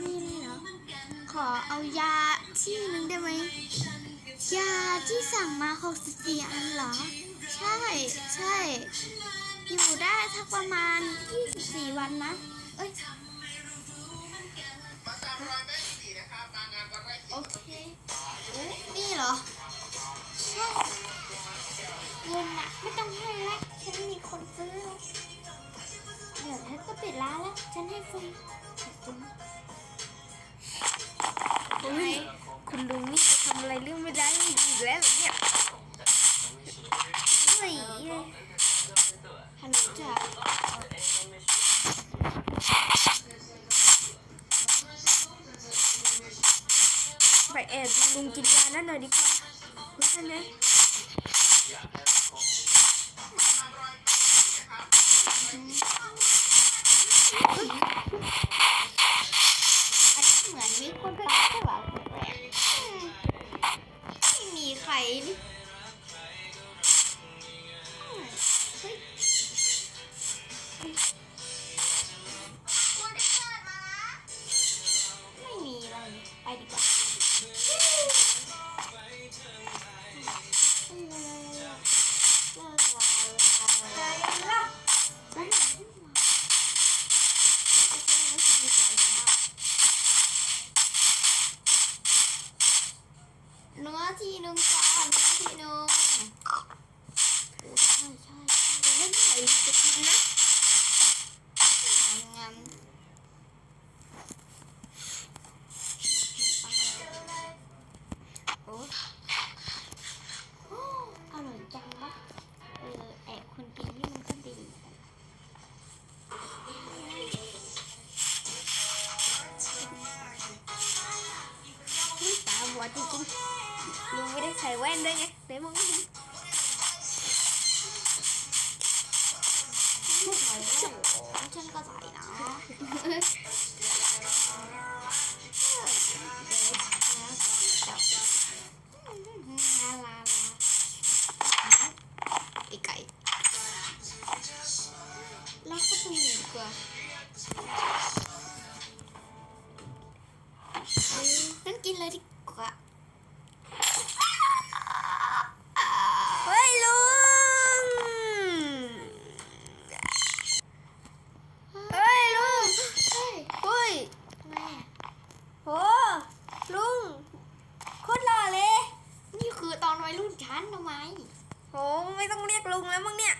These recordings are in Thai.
นี่เลยเหรอ ขอเอายาที่หนึงได้ไหม ยาที่สั่งมา 64 อันเหรอ ใช่ ใช่ อยู่ได้ทักประมาณ 24 วันนะ เอ้ย โอเคเอ้นี่เหรอ ใช่เงินน่ะไม่ต้องให้แล้วฉันมีคนซื้อแล้วเดี๋ยวฉันก็ปิดร้านแล้ว ฉันให้ฟรี ลุงกินยานั่นหน่อยดีกว่ารู้ทันไหมอันนี้เหมือนมีคนตายใช่ป่ะแปลกๆอืมไม่มีใครนี่ไปดีกว่า เนื้อที่หนึ่งจ้าเนื้อที่หนึ่งใช่ใช่ใช่เดี๋ยวให้หน่จะกินนะงาม ได้ใส่แว่นด้วยไงไหนมองไม่เห็น ไม่ใส่แว่นฉันก็ใส่นะลาลาลาไอไก่ล็อกประตูหน่อยดีกว่านั่นกินเลยดีกว่า เฮ้ยลุงเฮ้ยลุง เฮ้ย เฮ้ย แม่ โหลุงโคตรหล่อเลย นี่คือตอนวัยรุ่น ฉันทำไมโหไม่ต้องเรียกลุงแล้วมั้งเนี่ย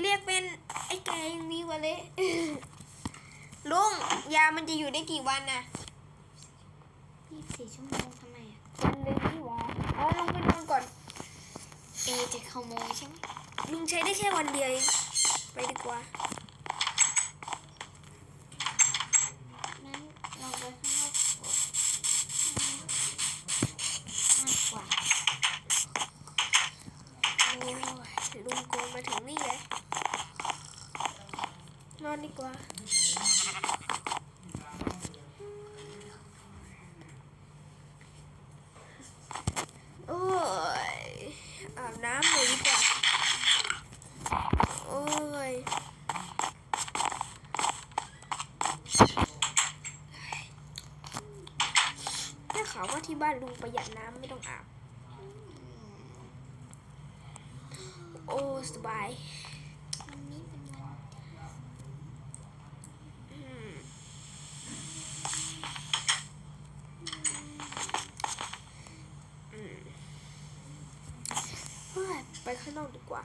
เรียกเป็นไอ้แกยังดีกว่าเลยลุงยามันจะอยู่ได้กี่วันน่ะยี่สิบสี่ชั่วโมงทำไมอะวันหนึ่งนี่หว่าอ๋อลุงไปนอนก่อน เอจะขโมยใช่ไหมลุงใช้ได้แค่วันเดียวเองไปดีกว่า นั้นเราไปข้างนอกก่อนมากกว่า โอ้ยลุงโกงมาถึงนี่เลย นอนดีกว่า โอ้ยอาบน้ำเลยดีกว่า โอ้ยได้ข่าวว่าที่บ้านลุงประหยัดน้ำไม่ต้องอาบ โอ้ สบาย วันนี้เป็นวัน อืมอืมเฮ้ย ไปข้างนอกดีกว่า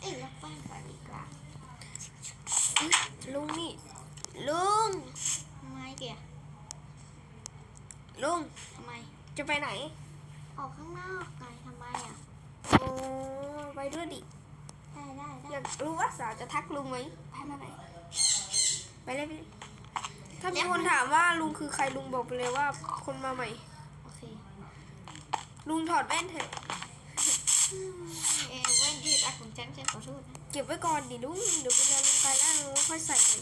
เอ้ยล็อกบ้านก่อนดีกว่าอุ๊ยลุงนี่ ลุงทำไมเกียลุงทำไม จะไปไหน ออกข้างนอกไงทำไมอะโอ้ไปด้วยดิ ได้ได้ได้อยากรู้ว่าสาวจะทักลุงไหมไปไปไปไปเลยไปเลยถ้ามีคนถามว่าลุงคือใครลุงบอกไปเลยว่าคนมาใหม่ โอเค ลุงถอดแว่นเถอะ เอเว้นที่รักของฉันฉันขอโทษนะเก็บไว้ก่อนดิลุงเดี๋ยวเวลาลุงกลายร่างลุงค่อยใส่ใหม่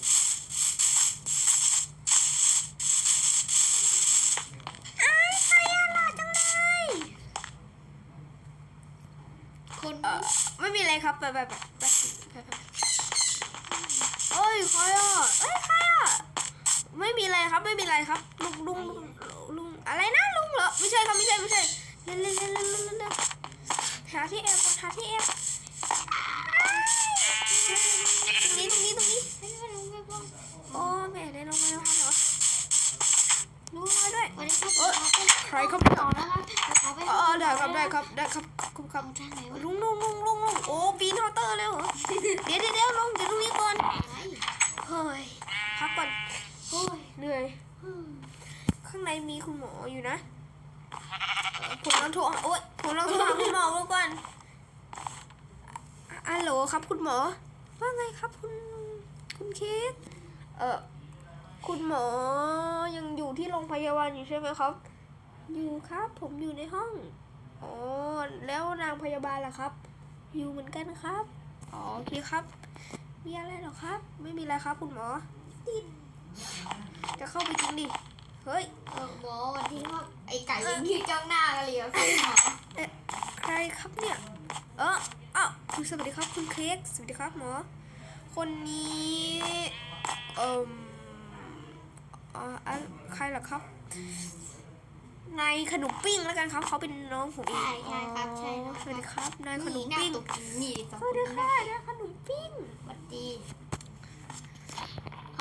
อ้ใครอะหล่อจังเลยคนเออไม่มีอะไรครับไปไปไปไปไปไปโอ้ยใครอะเอ้ยใครไม่เป็นไรครับลุงลุงลุงลุงอะไรนะลุงเหรอไม่ใช่ครับไม่ใช่ไม่ใช่เล่นเล่นเล่นเล่นเล่นเล่นเล่น หาที่แอบก่อนหาที่แอบตรงนี้ตรงนี้ตรงนี้ไม่ได้ลงไปบ้างโอ้แม่ได้ลงมาแล้วครับเหรอลุงมาด้วยวันนี้ครับเอ้ยใครครับต่อนะครับขอไปอ๋อได้ครับได้ครับได้ครับขอบคุณครับทางไหนวะลุงลุงลุงลุงลุงโอ้ปีนเคาน์เตอร์เลยเหรอเดี๋ยวเดี๋ยวเดี๋ยวลุงเดี๋ยวตรงนี้ก่อนไหนเฮ้ยพักก่อนโอ้ยเหนื่อยอืมข้างในมีคุณหมออยู่นะเอ่อ ผมลองโทรโอ๊ยผมลองโทรหาคุณหมอก่อนอะโหลครับ คุณหมอ ว่าไงครับคุณคุณเคสเออคุณหมอยังอยู่ที่โรงพยาบาลอยู่ใช่ไหมครับ อยู่ครับ ผมอยู่ในห้องอ๋อแล้วนางพยาบาลล่ะครับ อยู่เหมือนกันครับอ๋อโอเคครับ มีอะไรหรอครับ ไม่มีอะไรครับ คุณหมอจะเข้าไปจริงดิ เฮ้ยเออหมอวันที่ว่าไอ้ไก่ยังยืนจ้องหน้ากันเลยอะคุณหมอใครครับเนี่ย เอออ้าวคุณสวัสดีครับคุณเค้กสวัสดีครับหมอ คนนี้เอ่มอ่าอะใครเหรอครับ นายขนมปิ้งแล้วกันครับเขาเป็นน้องผมเองใช่ใช่ครับใช่อ๋อนะสวัสดีครับนายขนมหน้าปิ้งตกนี่สองสควัสนดีนะค่ะนายขนมปิ้งสวัสดีข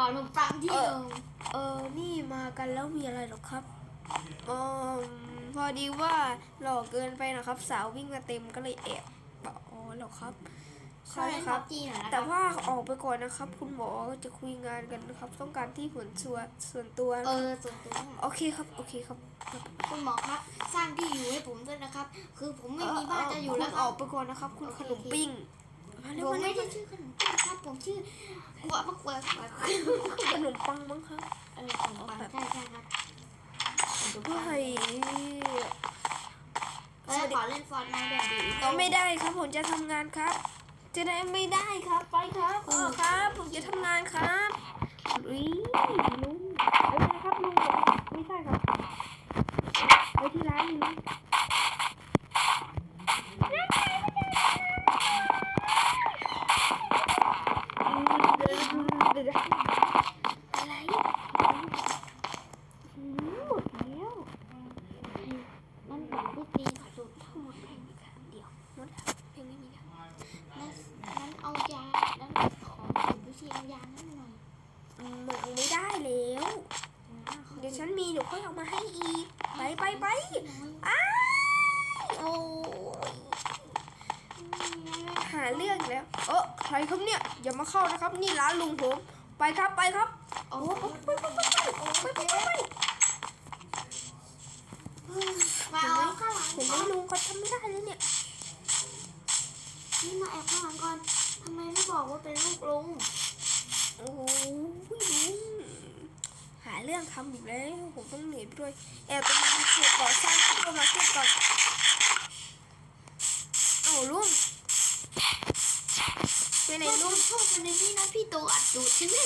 อขนมปังที่เอหอนึ่งเออ นี่มากันแล้วมีอะไรเหรอครับเออพอดีว่าหล่อเกินไปนะครับ สาววิ่งมาเต็มก็เลยแอบบอกอ๋อเหรอครับขอเล่นคพัรับบจีหน่อยนะคแต่รับว่าออกไปก่อนนะครับ คุณหมอจะคุยงานกันนะครับ ต้องการที่ผลส่วนส่วนตัวเออส่วนตัวโอเคครับ โอเคครับคุณหมอครับ สร้างที่อยู่ให้ผมด้วยนะครับ คือผมไม่มีบ้านจะอยู่แล้วคุณคอรัอบ กไปก่อนนะครับ คุณโอเคขนมปิ้ง มาเร็วผมมาไม่เร็วได้ชื่อขนมปังครับผมชื่อกัวปักกัวกัวขนมปังมั้งครับเออขนมปังใช่ใช่ครับขนมปังเฮ้ยเออขอเล่นฟอร์ดไนท์แบบดีก็ไม่ได้ครับผมจะทำงานครับ จะได้ไม่ได้ครับไปครับเออครับ ผมจะทำงานครับอุ้ยลุงไปไหนครับลุงไม่ใช่ครับไปที่ร้านลุง เดี๋ยวๆอะไรหืมหมดแล้ว นั่นแบบที่ตีสุด ทั้งหมดเพลงมีครั้งเดียวหมดแล้วเพลงไม่มีแล้ว นั่นนั่นเอายานั่นของผมดูสิเอายานั่นหน่อย อืมมันเอาไม่ได้แล้ว เดี๋ยวฉันมีเดี๋ยวค่อยเอามาให้อีก ไปไปไปอ้ายโอ้ยหา เรื่องอีกแล้วเออใครครับเนี่ยอย่ามาเข้านะครับ นี่ร้านลุงผมไปครับไปครับโอ้โอ้โหไปไปไปไปไปไปมาเอาข้างหลังเห็นไหมลุงก็ทำไม่ได้เลยเนี่ยนี่มาแอบข้างหลังก่อนทำไมไม่บอกว่าเป็นลูกลุงโอ้ยลุงหาเรื่องทำอีกแล้วผมต้องเหนื่อยไปด้วยแอบไปมาเก็บก่อสร้างซุปเปอร์มาร์เก็ตก่อนเอ้ลุง ไปไหนในลุลุงงชอบมันในนี่นะพี่โตอัดดูดใช่ไหม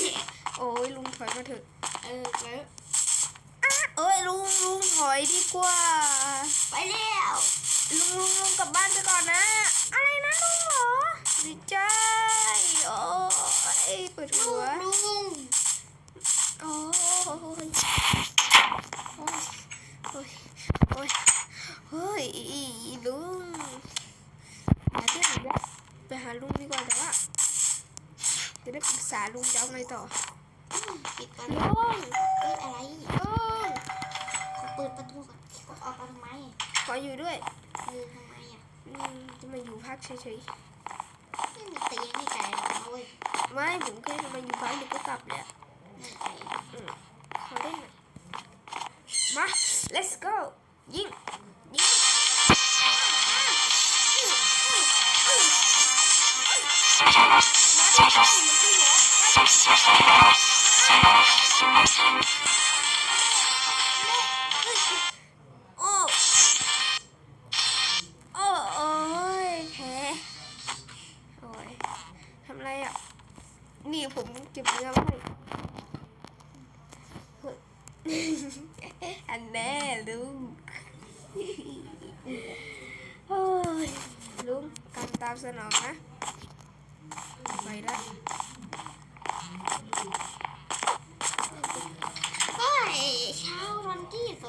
โอ้ยลุงถอยมาเถอะ เออไปเอ้ยลุงลุงถอยดีกว่า ไปแล้วลุงลุงลุงกลับบ้านไปก่อนนะ อะไรนะลุงเหรอดีใจโอ้ยปวดลูหัวกลุงโอ้ยโอ้ยโอ้ยโอ้ยเฮ้ยลุงหาเรื่องอีกแล้วไปหาลุงดีกว่าแต่ว่าจะได้ปรึกษา ลุงจะเอาไงต่อ ปิดก่อนลุงเอ้ยอะไรลุงขอเปิดประตูก่อนก็ออกมาทำไมขออยู่ด้วยเออทำไมอะอืมจะมาอยู่พักเฉยไม่มีเตียงให้ไก่หรอกนะเว้ยๆไม่ผมแค่จะมาอยู่พักเดี๋ยวก็กลับแหละนั่นไก่ขอเล่นหน่อยมา let's go ยิงยิง โอ้โอ้โอ้ยแพ้โอ้ยทำไรอะ นี่ผมเก็บเนื้อไว้อันแน่ลุงโอ้ยลุงกำตามสนองนะ ไปละ เฮ้ย กี้